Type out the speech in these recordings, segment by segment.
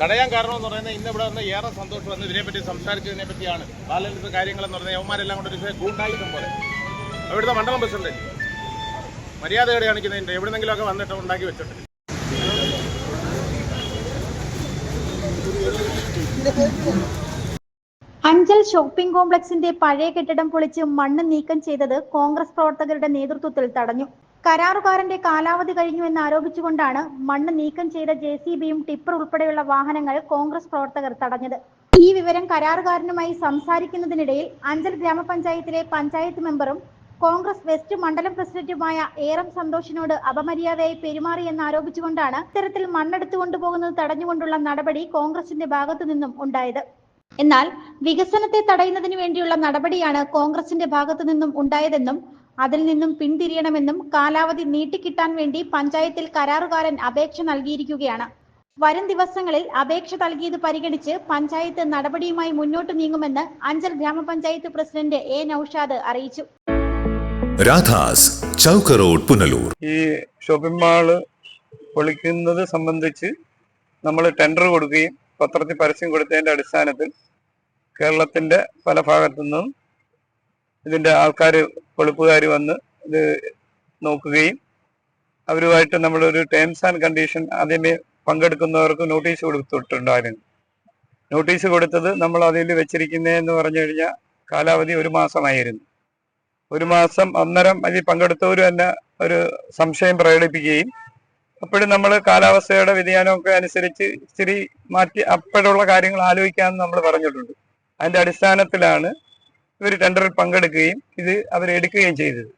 തടയാൻ കാരണം എന്ന് പറയുന്നത് ഇന്ന് ഇവിടെ വന്ന് ഏറെ സന്തോഷം വന്ന് ഇതിനെപ്പറ്റി സംസാരിച്ചതിനെ പറ്റിയാണ് ബാലൻസ് കാര്യങ്ങളെന്ന് പറഞ്ഞാൽ യവന്മാരെല്ലാം കൊണ്ട് ഒരു ഗൂണ്ടായുധം പോലെ. അവിടുത്തെ മണ്ഡലം പ്രസിഡന്റ് മര്യാദയോടെ കാണിക്കുന്നതിന്റെ എവിടെന്നെങ്കിലുമൊക്കെ വന്നിട്ട് ഉണ്ടാക്കി വെച്ചിട്ടുണ്ട്. അഞ്ചൽ ഷോപ്പിംഗ് കോംപ്ലക്സിന്റെ പഴയ കെട്ടിടം പൊളിച്ച് മണ്ണ് നീക്കം ചെയ്തത് കോൺഗ്രസ് പ്രവർത്തകരുടെ നേതൃത്വത്തിൽ തടഞ്ഞു. കരാറുകാരന്റെ കാലാവധി കഴിഞ്ഞു എന്ന് ആരോപിച്ചുകൊണ്ടാണ് മണ്ണ് നീക്കം ചെയ്ത ജെ സി ബിയും ടിപ്പർ ഉൾപ്പെടെയുള്ള വാഹനങ്ങൾ കോൺഗ്രസ് പ്രവർത്തകർ തടഞ്ഞത്. ഈ വിവരം കരാറുകാരനുമായി സംസാരിക്കുന്നതിനിടയിൽ അഞ്ചൽ ഗ്രാമപഞ്ചായത്തിലെ പഞ്ചായത്ത് മെമ്പറും കോൺഗ്രസ് വെസ്റ്റ് മണ്ഡലം പ്രസിഡന്റുമായ ഏറം സന്തോഷിനോട് അപമര്യാദയായി പെരുമാറി എന്ന് ആരോപിച്ചുകൊണ്ടാണ് ഇത്തരത്തിൽ മണ്ണെടുത്തു കൊണ്ടുപോകുന്നത് തടഞ്ഞുകൊണ്ടുള്ള നടപടി കോൺഗ്രസിന്റെ ഭാഗത്തു നിന്നും ഉണ്ടായത്. എന്നാൽ വികസനത്തെ തടയുന്നതിന് വേണ്ടിയുള്ള നടപടിയാണ് കോൺഗ്രസിന്റെ ഭാഗത്തു നിന്നും ഉണ്ടായതെന്നും അതിൽ നിന്നും പിന്തിരിയണമെന്നും കാലാവധി നീട്ടിക്കിട്ടാൻ വേണ്ടി പഞ്ചായത്തിൽ കരാറുകാരൻ അപേക്ഷ നൽകിയിരിക്കുകയാണ്. വരും ദിവസങ്ങളിൽ അപേക്ഷ നൽകിയത് പരിഗണിച്ച് പഞ്ചായത്ത് നടപടിയുമായി മുന്നോട്ട് നീങ്ങുമെന്ന് അഞ്ചൽ ഗ്രാമപഞ്ചായത്ത് പ്രസിഡന്റ് എ നൌഷാദ് അറിയിച്ചു. രാധാസ് ചൗക്ക് റോഡ് പുനലൂർ. ഈ ഷോപ്പിംഗ് മാൾ പൊളിക്കുന്നത് സംബന്ധിച്ച് നമ്മൾ ടെൻഡർ കൊടുക്കുകയും പത്രത്തിൽ പരസ്യം കൊടുത്തതിന്റെ അടിസ്ഥാനത്തിൽ കേരളത്തിന്റെ പല ഭാഗത്തു നിന്നും ഇതിന്റെ ആൾക്കാർ പൊളിപ്പുകാർ വന്ന് ഇത് നോക്കുകയും അവരുമായിട്ട് നമ്മളൊരു ടേംസ് ആൻഡ് കണ്ടീഷൻ ആദ്യമേ പങ്കെടുക്കുന്നവർക്ക് നോട്ടീസ് കൊടുത്തിട്ടുണ്ടായിരുന്നു. നോട്ടീസ് കൊടുത്തത് നമ്മൾ അതിൽ വെച്ചിരിക്കുന്നതെന്ന് പറഞ്ഞു കഴിഞ്ഞാൽ കാലാവധി ഒരു മാസമായിരുന്നു. ഒരു മാസം അന്നേരം അതിൽ പങ്കെടുത്തവർ തന്നെ ഒരു സംശയം പ്രകടിപ്പിക്കുകയും അപ്പോഴും നമ്മൾ കാലാവസ്ഥയുടെ വ്യതിയാനമൊക്കെ അനുസരിച്ച് ഇച്ചിരി മാറ്റി അപ്പോഴുള്ള കാര്യങ്ങൾ ആലോചിക്കാമെന്ന് നമ്മൾ പറഞ്ഞിട്ടുണ്ട്. അതിന്റെ അടിസ്ഥാനത്തിലാണ് ഇവർ ടെൻഡറിൽ പങ്കെടുക്കുകയും ഇത് അവർ അവരെടുക്കുകയും ചെയ്തത്.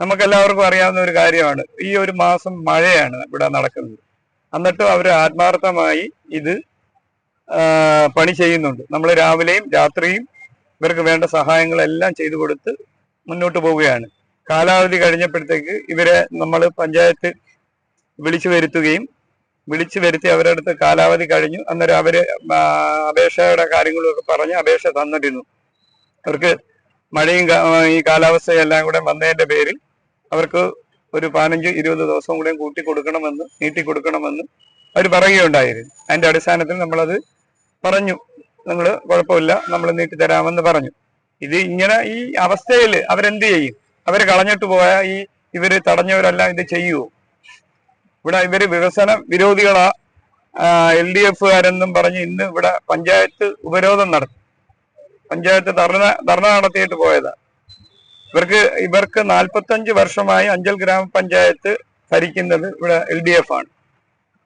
നമുക്കെല്ലാവർക്കും അറിയാവുന്ന ഒരു കാര്യമാണ്. ഈ ഒരു മാസം മഴയാണ് ഇവിടെ നടക്കുന്നത്. എന്നിട്ടും അവർ ആത്മാർത്ഥമായി ഇത് പണി ചെയ്യുന്നുണ്ട്. നമ്മൾ രാവിലെയും രാത്രിയും ഇവർക്ക് വേണ്ട സഹായങ്ങളെല്ലാം ചെയ്തു കൊടുത്ത് മുന്നോട്ട് പോവുകയാണ്. കാലാവധി കഴിഞ്ഞപ്പോഴത്തേക്ക് ഇവരെ നമ്മൾ പഞ്ചായത്ത് വിളിച്ചു വരുത്തുകയും വിളിച്ചു വരുത്തി അവരുടെ അടുത്ത് കാലാവധി കഴിഞ്ഞു. അന്നേരം അവർ ആ, അപേക്ഷയുടെ കാര്യങ്ങളൊക്കെ പറഞ്ഞ് അപേക്ഷ തന്നിരുന്നു. അവർക്ക് മഴയും ഈ കാലാവസ്ഥയും എല്ലാം കൂടെ വന്നതിന്റെ പേരിൽ അവർക്ക് ഒരു പതിനഞ്ച് ഇരുപത് ദിവസം കൂടെ കൂട്ടി കൊടുക്കണമെന്ന് നീട്ടി കൊടുക്കണമെന്ന് അവർ പറയുകയുണ്ടായിരുന്നു. അതിന്റെ അടിസ്ഥാനത്തിൽ നമ്മളത് പറഞ്ഞു. നിങ്ങൾ കുഴപ്പമില്ല നമ്മൾ നീട്ടി തരാമെന്ന് പറഞ്ഞു. ഇത് ഇങ്ങനെ ഈ അവസ്ഥയിൽ അവരെന്ത് ചെയ്യും? അവർ കളഞ്ഞിട്ട് പോയ ഈ ഇവർ തടഞ്ഞവരെല്ലാം ഇത് ചെയ്യുമോ ഇവിടെ ഇവർ വികസന വിരോധികളാ എൽ ഡി എഫുകാരെന്നും പറഞ്ഞ് ഇന്ന് ഇവിടെ പഞ്ചായത്ത് ഉപരോധം നടത്തി. പഞ്ചായത്ത് ധർണ ധർണ നടത്തിയിട്ട് പോയത്. ഇവർക്ക് ഇവർക്ക് നാൽപ്പത്തഞ്ച് വർഷമായി അഞ്ചൽ ഗ്രാമപഞ്ചായത്ത് ഭരിക്കുന്നത് ഇവിടെ എൽ ഡി എഫ് ആണ്.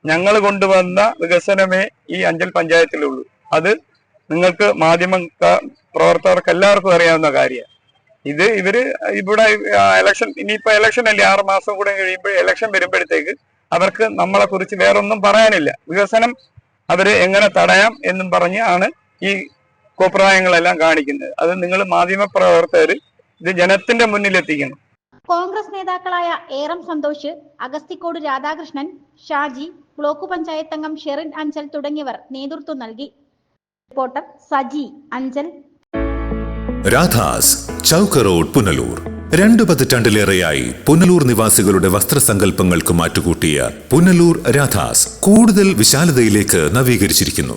ഞങ്ങൾ കൊണ്ടുവന്ന വികസനമേ ഈ അഞ്ചൽ പഞ്ചായത്തിലുള്ളൂ. അത് നിങ്ങൾക്ക് മാധ്യമ പ്രവർത്തകർക്ക് എല്ലാവർക്കും അറിയാവുന്ന കാര്യമാണ്. ഇത് ഇവർ ഇവിടെ ഇലക്ഷൻ ഇനിയിപ്പോ ഇലക്ഷൻ അല്ലേ? ആറ് മാസം കൂടെ കഴിയുമ്പോൾ ഇലക്ഷൻ വരുമ്പോഴത്തേക്ക് അവർക്ക് നമ്മളെ കുറിച്ച് വേറൊന്നും പറയാനില്ല. വികസനം അവർ എങ്ങനെ തടയാം എന്നും പറഞ്ഞ് ആണ് ഈ കോപ്രായങ്ങളെല്ലാം കാണിക്കുന്നത്. അത് നിങ്ങൾ മാധ്യമ പ്രവർത്തകർ ഇത് ജനത്തിന്റെ മുന്നിലെത്തിക്കണം കോൺഗ്രസ് നേതാക്കളായ ഏറം സന്തോഷ് അഗസ്തിക്കോട് രാധാകൃഷ്ണൻ ഷാജി ബ്ലോക്ക് പഞ്ചായത്ത് അംഗം ഷെറിൻ അഞ്ചൽ തുടങ്ങിയവർ നേതൃത്വം നൽകി. റിപ്പോർട്ടർ സജി അഞ്ചൽ. രാധാസ് ചൗക്ക് റോഡ് പുനലൂർ. രണ്ടു പതിറ്റാണ്ടിലേറെയായി പുനലൂർ നിവാസികളുടെ വസ്ത്രസങ്കല്പങ്ങൾക്ക് മാറ്റുകൂട്ടിയ പുനലൂർ രാധാസ് കൂടുതൽ വിശാലതയിലേക്ക് നവീകരിച്ചിരിക്കുന്നു.